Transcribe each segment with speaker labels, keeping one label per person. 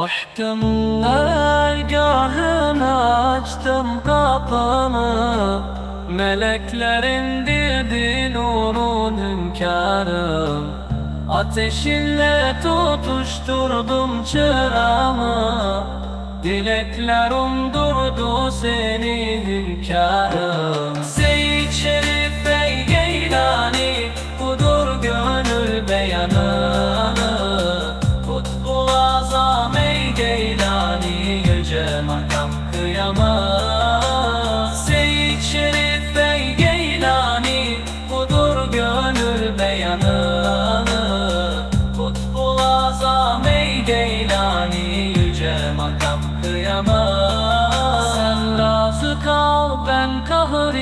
Speaker 1: Koştum dergahına açtım kapımı. Melekler indirdi nurun hünkârım Ateşinle tutuşturdum çırağımı. Dilekler umdurdu seni hünkârım. Seyyid Şerif Bey Geylani Budur beyanı. Kutbul Azam Yüce makam kıyamaz Sen razı kal ben kahır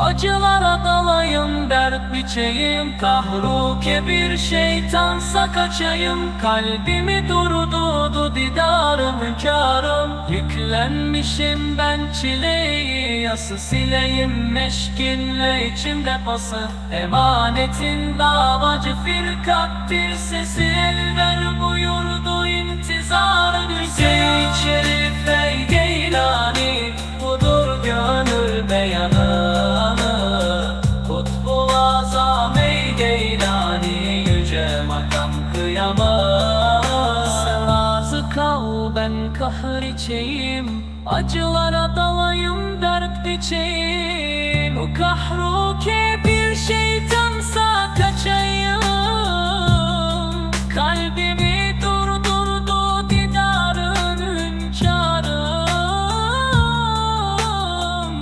Speaker 1: Acılara dalayım dert biçeyim. Kahruke bir şeytansa kaçayım. Kalbimi durdudu didarım hünkârım. Yüklenmişim ben çileyi Yası sileyim. Meşkinle içimde pası Emanetin davacı. Firkattir Sesi el ver buyurdu intizarın Hüseyin Şerif ey kıyamaz. Sen razı kal ben kahır içeyim. Acılara dalayım dert biçeyim. O kahruke bir şeytansa kaçayım. Kalbimi durdurdu didarın hünkârım.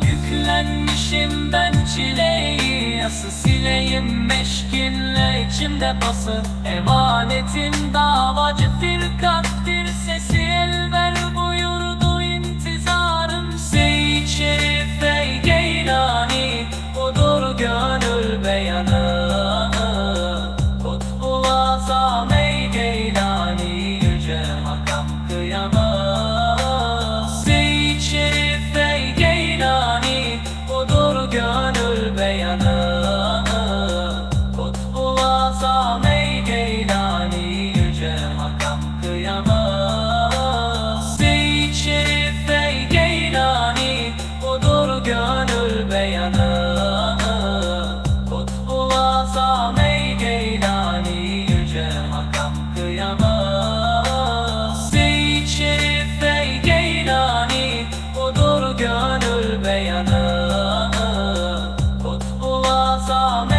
Speaker 1: Yüklenmişim ben çileyi Yası sileyim meşkinle içimde bası Emanetin davacı firkattir Sesi el ver Amén.